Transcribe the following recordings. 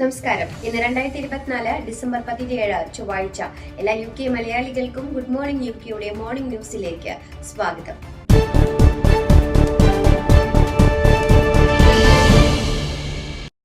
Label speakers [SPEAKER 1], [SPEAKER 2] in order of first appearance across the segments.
[SPEAKER 1] നമസ്കാരം. ഇന്ന് രണ്ടായിരത്തി ഇരുപത്തിനാല് ഡിസംബർ പതിനേഴ് ചൊവ്വാഴ്ച. എല്ലാ യു കെ മലയാളികൾക്കും ഗുഡ് മോർണിംഗ് യു കെയുടെ മോർണിംഗ് ന്യൂസിലേക്ക് സ്വാഗതം.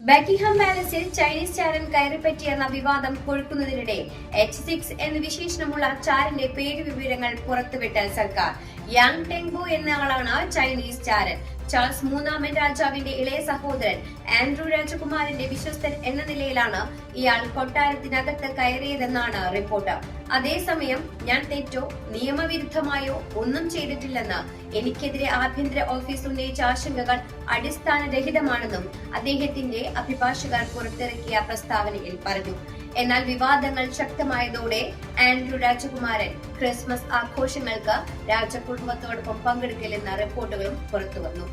[SPEAKER 1] ബക്കിംഗ്ഹാം പാലസിൽ ചൈനീസ് ചാരൻ കയറിപ്പറ്റിയെന്ന വിവാദം കൊഴുക്കുന്നതിനിടെ എച്ച് സിക്സ് എന്ന വിശേഷണമുള്ള ചാരന്റെ പേര് വിവരങ്ങൾ പുറത്തുവിട്ട സർക്കാർ. യാങ് ടെങ്ബു എന്ന ആളാണ് ചൈനീസ് ചാരൻ. ചാൾസ് മൂന്നാമൻ രാജാവിന്റെ ഇളയ സഹോദരൻ ആൻഡ്രൂ രാജകുമാരന്റെ വിശ്വസ്തൻ എന്ന നിലയിലാണ് ഇയാൾ കൊട്ടാരത്തിനകത്ത് കയറിയതെന്നാണ് റിപ്പോർട്ട്. അതേസമയം ഞാൻ തെറ്റോ നിയമവിരുദ്ധമായോ ഒന്നും ചെയ്തിട്ടില്ലെന്ന് എനിക്കെതിരെ ആഭ്യന്തര ഓഫീസ് ഉന്നയിച്ച ആശങ്കകൾ അടിസ്ഥാനരഹിതമാണെന്നും അദ്ദേഹത്തിന്റെ അഭിഭാഷകർ പുറത്തിറക്കിയ പ്രസ്താവനയിൽ പറഞ്ഞു. എന്നാൽ വിവാദങ്ങൾ ശക്തമായതോടെ ആൻഡ്രൂ രാജകുമാരൻ ക്രിസ്മസ് ആഘോഷങ്ങൾക്ക് രാജകുടുംബത്തോടൊപ്പം പങ്കെടുക്കില്ലെന്ന റിപ്പോർട്ടുകളും പുറത്തുവന്നു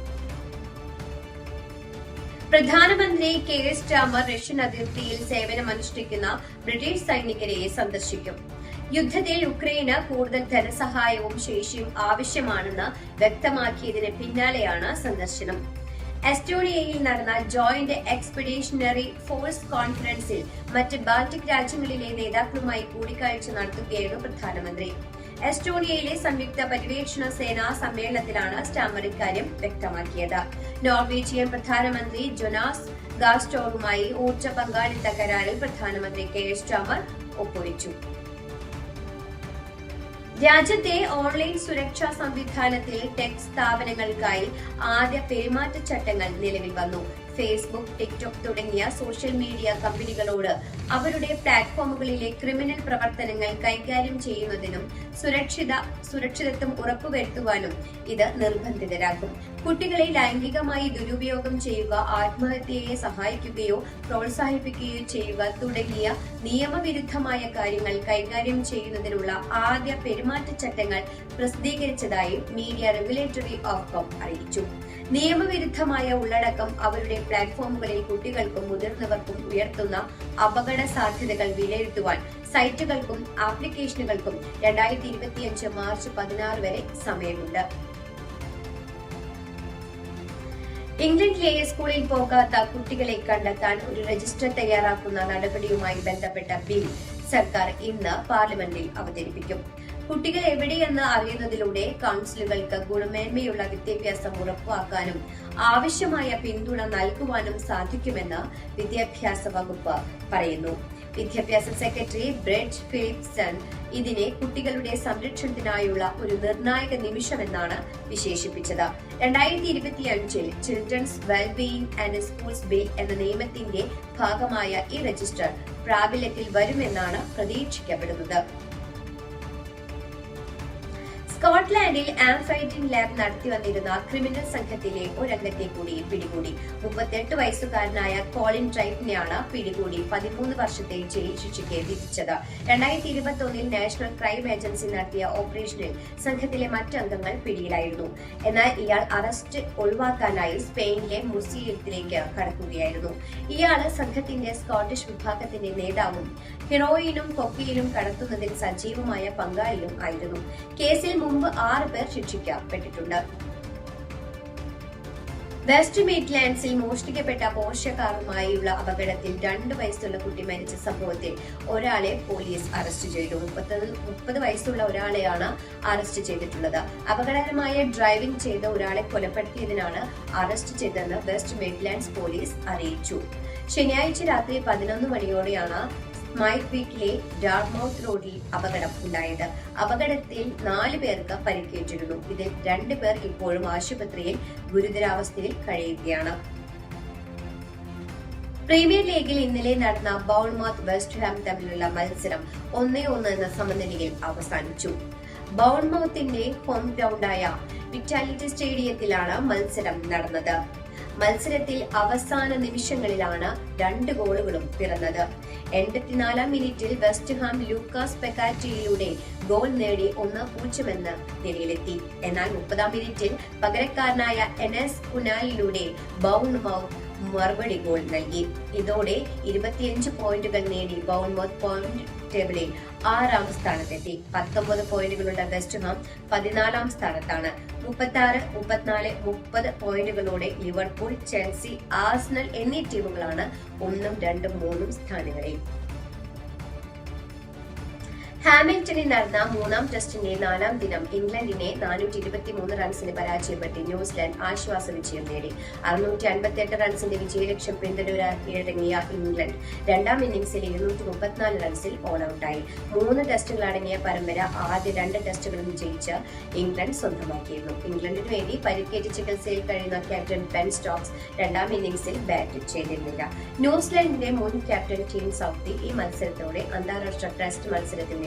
[SPEAKER 1] പ്രധാനമന്ത്രി കെ എസ് ടാമർ റഷ്യൻ അതിർത്തിയിൽ സേവനമനുഷ്ഠിക്കുന്ന ബ്രിട്ടീഷ് സൈനികരെ സന്ദർശിക്കും. യുദ്ധത്തിൽ ഉക്രൈന് കൂടുതൽ ധനസഹായവും ശേഷിയും ആവശ്യമാണെന്ന് വ്യക്തമാക്കിയതിന് പിന്നാലെയാണ് സന്ദർശനം. എസ്റ്റോണിയയിൽ നടന്ന ജോയിന്റ് എക്സ്പെഡീഷണറി ഫോഴ്സ് കോൺഫറൻസിൽ മറ്റ് ബാൾട്ടിക് രാജ്യങ്ങളിലെ നേതാക്കളുമായി കൂടിക്കാഴ്ച നടത്തുകയായിരുന്നു പ്രധാനമന്ത്രി. എസ്റ്റോണിയയിലെ സംയുക്ത പര്യവേക്ഷണ സേനാ സമ്മേളനത്തിലാണ് സ്റ്റാമർ ഇക്കാര്യം വ്യക്തമാക്കിയത്. നോർവീജിയൻ പ്രധാനമന്ത്രി ജൊനാസ് ഗാസ്റ്റോറുമായി ഊർജ പങ്കാളിത്ത കരാറിൽ പ്രധാനമന്ത്രി കെ എസ് സ്റ്റാമർ ഒപ്പുവെച്ചു. രാജ്യത്തെ ഓൺലൈൻ സുരക്ഷാ സംവിധാനത്തിൽ ടെക് സ്ഥാപനങ്ങൾക്കായി ആദ്യ പെരുമാറ്റച്ചട്ടങ്ങൾ നിലവിൽ വന്നു. ഫേസ്ബുക്ക് ടിക്ടോക്ക് തുടങ്ങിയ സോഷ്യൽ മീഡിയ കമ്പനികളോട് അവരുടെ പ്ലാറ്റ്ഫോമുകളിലെ ക്രിമിനൽ പ്രവർത്തനങ്ങൾ കൈകാര്യം ചെയ്യുന്നതിനും സുരക്ഷിത സുരക്ഷിതത്വം ഉറപ്പുവരുത്തുവാനും ഇത് നിർബന്ധിതരാക്കും. കുട്ടികളെ ലൈംഗികമായി ദുരുപയോഗം ചെയ്യുക ആത്മഹത്യയെ സഹായിക്കുകയോ പ്രോത്സാഹിപ്പിക്കുകയോ ചെയ്യുക തുടങ്ങിയ നിയമവിരുദ്ധമായ കാര്യങ്ങൾ കൈകാര്യം ചെയ്യുന്നതിനുള്ള ആദ്യ പെരുമാറ്റച്ചട്ടങ്ങൾ പ്രസിദ്ധീകരിച്ചതായി മീഡിയ റെഗുലേറ്ററി ഓഫ് അറിയിച്ചു. നിയമവിരുദ്ധമായ ഉള്ളടക്കം അവരുടെ പ്ലാറ്റ്ഫോമുകളിൽ കുട്ടികൾക്കും മുതിർന്നവർക്കും ഉയർത്തുന്ന അപകട സാധ്യതകൾ വിലയിരുത്തുവാൻ സൈറ്റുകൾക്കും ആപ്ലിക്കേഷനുകൾക്കും രണ്ടായിരത്തി ഇരുപത്തിയഞ്ച് മാർച്ച് പതിനാറ് വരെ സമയമുണ്ട്. ഇംഗ്ലണ്ടിലെ സ്കൂളിൽ പോകാത്ത കുട്ടികളെ കണ്ടെത്താൻ ഒരു രജിസ്റ്റർ തയ്യാറാക്കുന്ന നടപടിയുമായി ബന്ധപ്പെട്ട ബിൽ സർക്കാർ ഇന്ന് പാർലമെന്റിൽ അവതരിപ്പിക്കും. കുട്ടികൾ എവിടെയെന്ന് അറിയുന്നതിലൂടെ കൗൺസിലുകൾക്ക് ഗുണമേന്മയുള്ള വിദ്യാഭ്യാസം ഉറപ്പാക്കാനും ആവശ്യമായ പിന്തുണ നൽകുവാനും സാധിക്കുമെന്ന് വിദ്യാഭ്യാസ വകുപ്പ് പറയുന്നു. വിദ്യാഭ്യാസ സെക്രട്ടറി ബ്രെഡ് ഫിലിപ്സൺ ഇതിനെ കുട്ടികളുടെ സംരക്ഷണത്തിനായുള്ള ഒരു നിർണായക നിമിഷമെന്നാണ് വിശേഷിപ്പിച്ചത്. രണ്ടായിരത്തി ഇരുപത്തിയഞ്ചിൽ children's wellbeing and schools bill എന്ന നിയമത്തിന്റെ ഭാഗമായ ഈ രജിസ്റ്റർ പ്രാബല്യത്തിൽ വരുമെന്നാണ് പ്രതീക്ഷിക്കപ്പെടുന്നത്. സ്കോട്ട്ലാൻഡിൽ ആംഫൈറ്റിംഗ് ലാബ് നടത്തി വന്നിരുന്ന ക്രിമിനൽ സംഘത്തിലെ ഒരംഗത്തെ കൂടി പിടികൂടി. മുപ്പത്തെട്ട് വയസ്സുകാരനായ കോളിൻ ട്രൈറ്റിനെയാണ് പിടികൂടി പതിമൂന്ന് വർഷത്തെ ജയിൽ ശിക്ഷയ്ക്ക് വിധിച്ചത്. രണ്ടായിരത്തി ഇരുപത്തി ഒന്നിൽ നാഷണൽ ക്രൈം ഏജൻസി നടത്തിയ ഓപ്പറേഷനിൽ സംഘത്തിലെ മറ്റംഗങ്ങൾ പിടിയിലായിരുന്നു. എന്നാൽ ഇയാൾ അറസ്റ്റ് ഒഴിവാക്കാനായി സ്പെയിനിലെ മുസീയത്തിലേക്ക് കടക്കുകയായിരുന്നു. ഇയാൾ സംഘത്തിന്റെ സ്കോട്ടിഷ് വിഭാഗത്തിന്റെ നേതാവും ഹെറോയിനും കൊക്കയിലും കടത്തുന്നതിൽ സജീവമായ പങ്കാളിയും ആയിരുന്നു. കേസിൽ മുമ്പ് ആറ് പേർ ശിക്ഷിക്കപ്പെട്ടിട്ടുണ്ട്. വെസ്റ്റ് മിഡ്ലാൻഡ്സിൽ മോഷ്ടിക്കപ്പെട്ട പോഷകാറുമായുള്ള അപകടത്തിൽ രണ്ട് വയസ്സുള്ള കുട്ടി മരിച്ച സംഭവത്തിൽ ഒരാളെ പോലീസ് അറസ്റ്റ് ചെയ്തു. മുപ്പത് മുപ്പത് വയസ്സുള്ള ഒരാളെയാണ് അറസ്റ്റ് ചെയ്തിട്ടുള്ളത്. അപകടകരമായ ഡ്രൈവിംഗ് ചെയ്ത ഒരാളെ കൊലപ്പെടുത്തിയതിനാണ് അറസ്റ്റ് ചെയ്തതെന്ന് വെസ്റ്റ് മിഡ്ലാൻഡ്സ് പോലീസ് അറിയിച്ചു. ശനിയാഴ്ച രാത്രി പതിനൊന്ന് മണിയോടെയാണ് മൈക്ക് വീക്കിലെ ഡാർമൌത്ത് റോഡിൽ അപകടം ഉണ്ടായത്. അപകടത്തിൽ നാല് പേർക്ക് പരിക്കേറ്റിരുന്നു. ഇതിൽ രണ്ട് പേർ ഇപ്പോഴും ആശുപത്രിയിൽ ഗുരുതരാവസ്ഥയിൽ കഴിയുകയാണ്. പ്രീമിയർ ലീഗിൽ ഇന്നലെ നടന്ന ബൗൺമാത്ത് വെസ്റ്റ് ഹാം തമ്മിലുള്ള മത്സരം ഒന്നേ ഒന്ന് എന്ന സമനിലയിൽ അവസാനിച്ചു. ബൗൾമൗത്തിന്റെ ഹോം ഗ്രൗണ്ടായ വിറ്റാലിറ്റി സ്റ്റേഡിയത്തിലാണ് മത്സരം നടന്നത്. മത്സരത്തിൽ അവസാന നിമിഷങ്ങളിലാണ് രണ്ട് ഗോളുകളും പിറന്നത്. എൺപത്തിനാലാം മിനിറ്റിൽ വെസ്റ്റ് ഹാം ലൂക്കാസ് പെക്കാറ്റിയിലൂടെ ഗോൾ നേടി ഒന്ന് പൂജ്യമെന്ന് നിലയിലെത്തി. എന്നാൽ മുപ്പതാം മിനിറ്റിൽ പകരക്കാരനായ എനസ് കുനാലിലൂടെ ബൗൺമൌത്ത് മറുപടി ഗോൾ നൽകി. ഇതോടെ ഇരുപത്തിയഞ്ച് പോയിന്റുകൾ നേടി ബൗൺമോത്ത് പോയിന്റ് ടേബിളിൽ ആറാം സ്ഥാനത്തെത്തി. പത്തൊമ്പത് പോയിന്റുകളുള്ള വെസ്റ്റ് ഹാം പതിനാലാം സ്ഥാനത്താണ്. മുപ്പത്തി ആറ് മുപ്പത്തിനാല് മുപ്പത് പോയിന്റുകളോടെ ലിവർപൂൾ ചെൽസി ആസ്നൽ എന്നീ ടീമുകളാണ് ഒന്നും രണ്ടും മൂന്നും സ്ഥാനങ്ങളിൽ. ഹാമിൽട്ടണിൽ നടന്ന മൂന്നാം ടെസ്റ്റിന്റെ നാലാം ദിനം ഇംഗ്ലണ്ടിനെ നാനൂറ്റി ഇരുപത്തിമൂന്ന് റൺസിന് പരാജയപ്പെട്ട് ന്യൂസിലാൻഡ് ആശ്വാസ വിജയം നേടി. അറുന്നൂറ്റി അൻപത്തിയെട്ട് റൺസിന്റെ വിജയലക്ഷ്യം പിന്തുടരാനിറങ്ങിയ ഇംഗ്ലണ്ട് രണ്ടാം ഇന്നിംഗ്സിൽ ഇരുന്നൂറ്റി മുപ്പത്തിനാല് റൺസിൽ ഓൾ ഔട്ടായി മൂന്ന് ടെസ്റ്റുകൾ അടങ്ങിയ പരമ്പര ആദ്യ രണ്ട് ടെസ്റ്റുകളും ജയിച്ച് ഇംഗ്ലണ്ട് സ്വന്തമാക്കിയിരുന്നു. ഇംഗ്ലണ്ടിനു വേണ്ടി പരിക്കേറ്റ് ചികിത്സയിൽ കഴിയുന്ന ക്യാപ്റ്റൻ ബെൻ സ്റ്റോക്സ് രണ്ടാം ഇന്നിംഗ്സിൽ ബാറ്റ് ചെയ്തിരുന്നില്ല. ന്യൂസിലൻഡിന്റെ മുൻ ക്യാപ്റ്റൻ ടീം സൗത്തി ഈ മത്സരത്തോടെ അന്താരാഷ്ട്ര ടെസ്റ്റ് മത്സരത്തിൽ